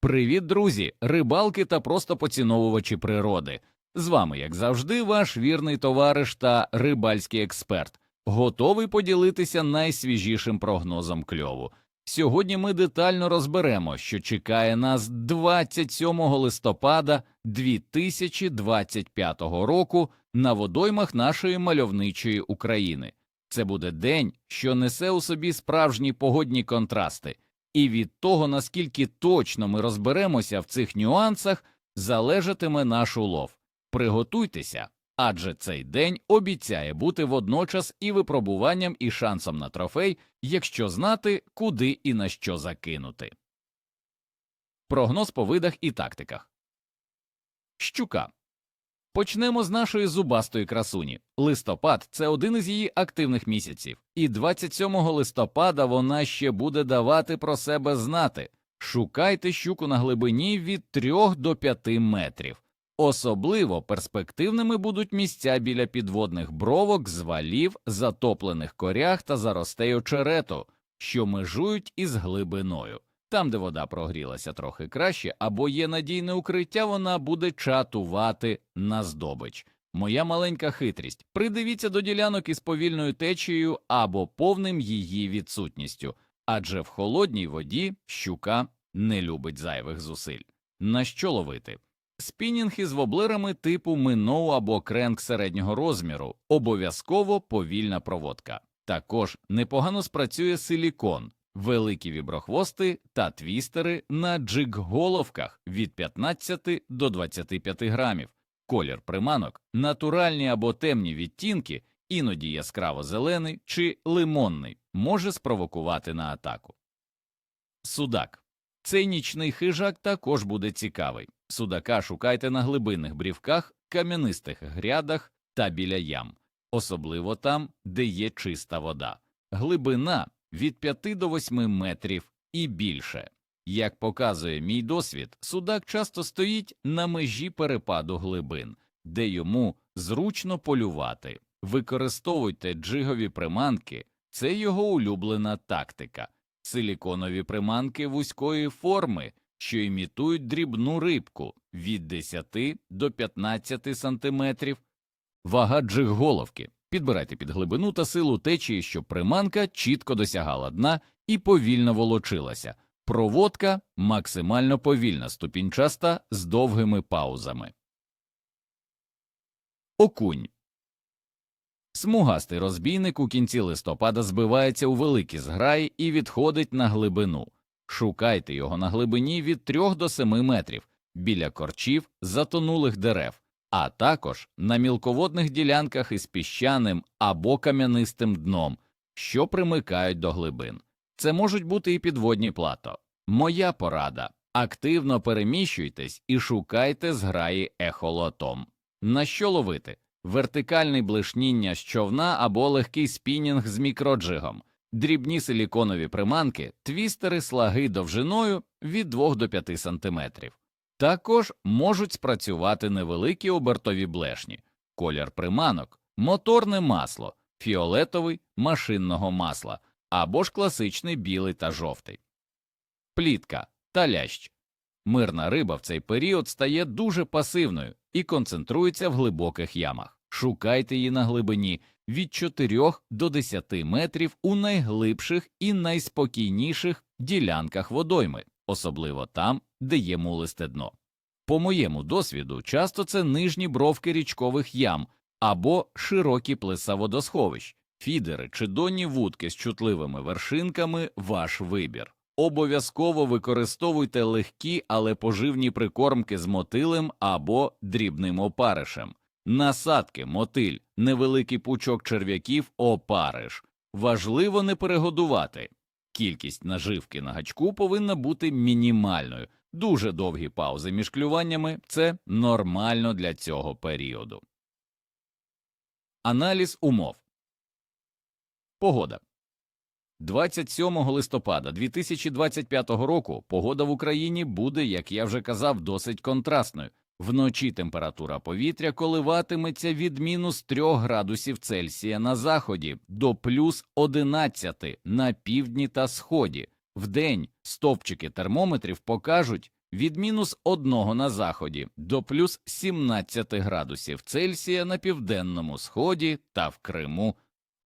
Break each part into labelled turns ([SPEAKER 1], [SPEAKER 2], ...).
[SPEAKER 1] Привіт, друзі, рибалки та просто поціновувачі природи. З вами, як завжди, ваш вірний товариш та рибальський експерт, готовий поділитися найсвіжішим прогнозом кльову. Сьогодні ми детально розберемо, що чекає нас 27 листопада 2025 року на водоймах нашої мальовничої України. Це буде день, що несе у собі справжні погодні контрасти. І від того, наскільки точно ми розберемося в цих нюансах, залежатиме наш улов. Приготуйтеся, адже цей день обіцяє бути водночас і випробуванням, і шансом на трофей, якщо знати, куди і на що закинути. Прогноз по видах і тактиках. Щука. Почнемо з нашої зубастої красуні. Листопад це один із її активних місяців, і 27 листопада вона ще буде давати про себе знати. Шукайте щуку на глибині від 3 до 5 метрів. Особливо перспективними будуть місця біля підводних бровок, звалів, затоплених корях та заростей очерету, що межують із глибиною. Там, де вода прогрілася трохи краще, або є надійне укриття, вона буде чатувати на здобич. Моя маленька хитрість. Придивіться до ділянок із повільною течією або повним її відсутністю, адже в холодній воді щука не любить зайвих зусиль. На що ловити? Спінінг із воблерами типу миноу або кренк середнього розміру, обов'язково повільна проводка. Також непогано спрацює силікон, великі віброхвости та твістери на джиг-головках від 15 до 25 грамів. Колір приманок, натуральні або темні відтінки, іноді яскраво зелений чи лимонний, може спровокувати на атаку. Судак. Цей нічний хижак також буде цікавий. Судака шукайте на глибинних брівках, кам'янистих грядах та біля ям, особливо там, де є чиста вода. Глибина від 5 до 8 метрів і більше. Як показує мій досвід, судак часто стоїть на межі перепаду глибин, де йому зручно полювати. Використовуйте джигові приманки, це його улюблена тактика. Силіконові приманки вузької форми, що імітують дрібну рибку від 10 до 15 сантиметрів. Вага джиг-головки. Підбирайте під глибину та силу течії, щоб приманка чітко досягала дна і повільно волочилася. Проводка максимально повільна, ступінчаста з довгими паузами. Окунь. Смугастий розбійник у кінці листопада збивається у великі зграї і відходить на глибину. Шукайте його на глибині від 3 до 7 метрів біля корчів затонулих дерев, а також на мілководних ділянках із піщаним або кам'янистим дном, що примикають до глибин. Це можуть бути і підводні плато. Моя порада активно переміщуйтесь і шукайте зграї ехолотом. На що ловити? Вертикальне блишніння з човна або легкий спінінг з мікроджигом, дрібні силіконові приманки, твістери слаги довжиною від 2 до 5 см. Також можуть спрацювати невеликі обертові блешні, колір приманок, моторне масло, фіолетовий машинного масла або ж класичний білий та жовтий. Плітка та лящ. Мирна риба в цей період стає дуже пасивною і концентрується в глибоких ямах. Шукайте її на глибині від 4 до 10 метрів у найглибших і найспокійніших ділянках водойми, особливо там, де є мулисте дно. По моєму досвіду, часто це нижні бровки річкових ям або широкі плеса водосховищ, фідери чи донні вудки з чутливими вершинками ваш вибір. Обов'язково використовуйте легкі, але поживні прикормки з мотилем або дрібним опаришем. Насадки, мотиль, невеликий пучок черв'яків, опариш. Важливо не перегодувати. Кількість наживки на гачку повинна бути мінімальною. Дуже довгі паузи між клюваннями це нормально для цього періоду. Аналіз умов Погода 27 листопада 2025 року погода в Україні буде, як я вже казав, досить контрастною. Вночі температура повітря коливатиметься від мінус 3 градусів Цельсія на заході до плюс 11 на півдні та сході. Вдень стовпчики термометрів покажуть від мінус 1 на заході до плюс 17 градусів Цельсія на південному сході та в Криму.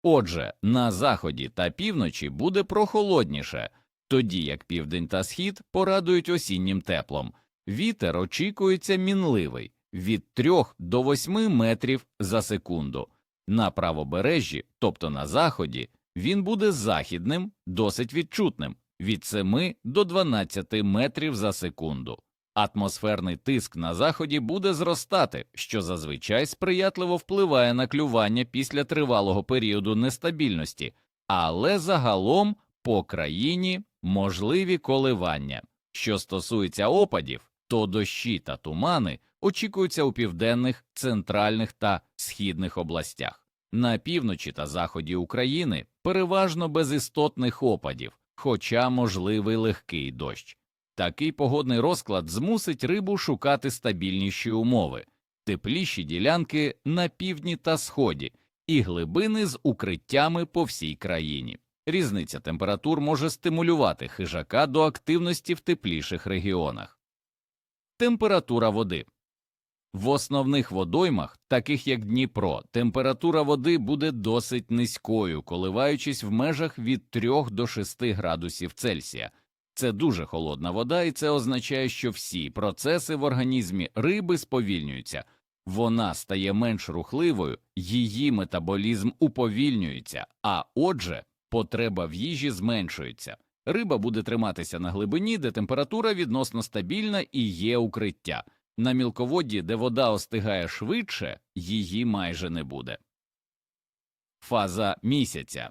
[SPEAKER 1] Отже, на заході та півночі буде прохолодніше, тоді як південь та схід порадують осіннім теплом. Вітер очікується мінливий від 3 до 8 метрів за секунду. На правобережжі, тобто на заході, він буде західним, досить відчутним від 7 до 12 метрів за секунду. Атмосферний тиск на заході буде зростати, що зазвичай сприятливо впливає на клювання після тривалого періоду нестабільності, але загалом по країні можливі коливання. Що стосується опадів, то дощі та тумани очікуються у південних, центральних та східних областях. На півночі та заході України переважно без істотних опадів, хоча можливий легкий дощ. Такий погодний розклад змусить рибу шукати стабільніші умови, тепліші ділянки на півдні та сході і глибини з укриттями по всій країні. Різниця температур може стимулювати хижака до активності в тепліших регіонах. Температура води в основних водоймах, таких як Дніпро, температура води буде досить низькою, коливаючись в межах від 3 до 6 градусів Цельсія. Це дуже холодна вода, і це означає, що всі процеси в організмі риби сповільнюються, вона стає менш рухливою, її метаболізм уповільнюється, а отже, потреба в їжі зменшується. Риба буде триматися на глибині, де температура відносно стабільна і є укриття. На мілководді, де вода остигає швидше, її майже не буде. Фаза місяця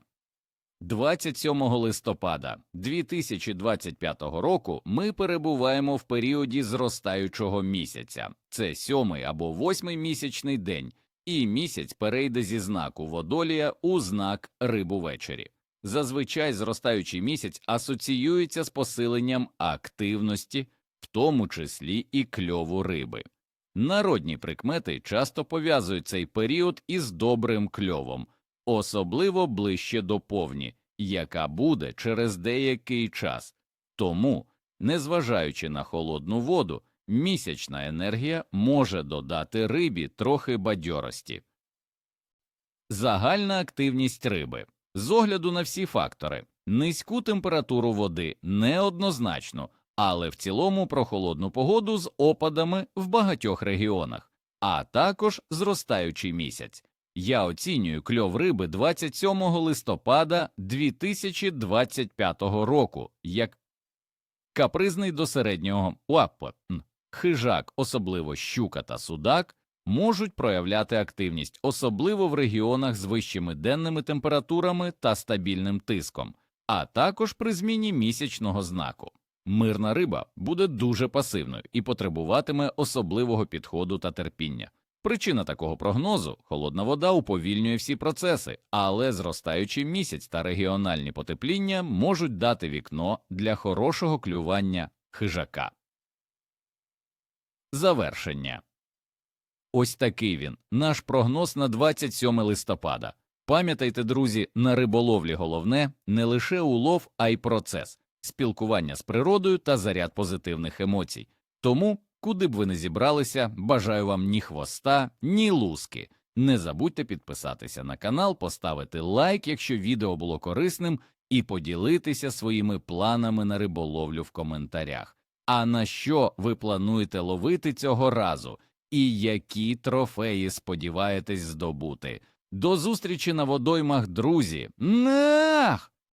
[SPEAKER 1] 27 листопада 2025 року ми перебуваємо в періоді зростаючого місяця. Це сьомий або восьмий місячний день, і місяць перейде зі знаку водолія у знак рибу ввечері. Зазвичай зростаючий місяць асоціюється з посиленням активності, в тому числі і кльову риби. Народні прикмети часто пов'язують цей період із добрим кльовом, особливо ближче до повні, яка буде через деякий час. Тому, незважаючи на холодну воду, місячна енергія може додати рибі трохи бадьорості. Загальна активність риби з огляду на всі фактори, низьку температуру води неоднозначно, але в цілому прохолодну погоду з опадами в багатьох регіонах, а також зростаючий місяць. Я оцінюю кльов риби 27 листопада 2025 року як капризний до середнього уапа. Хижак, особливо щука та судак, можуть проявляти активність, особливо в регіонах з вищими денними температурами та стабільним тиском, а також при зміні місячного знаку. Мирна риба буде дуже пасивною і потребуватиме особливого підходу та терпіння. Причина такого прогнозу холодна вода уповільнює всі процеси, але зростаючий місяць та регіональні потепління можуть дати вікно для хорошого клювання хижака. Завершення Ось такий він, наш прогноз на 27 листопада. Пам'ятайте, друзі, на риболовлі головне не лише улов, а й процес, спілкування з природою та заряд позитивних емоцій. Тому, куди б ви не зібралися, бажаю вам ні хвоста, ні луски. Не забудьте підписатися на канал, поставити лайк, якщо відео було корисним, і поділитися своїми планами на риболовлю в коментарях. А на що ви плануєте ловити цього разу? І які трофеї сподіваєтесь здобути? До зустрічі на водоймах, друзі! Нах!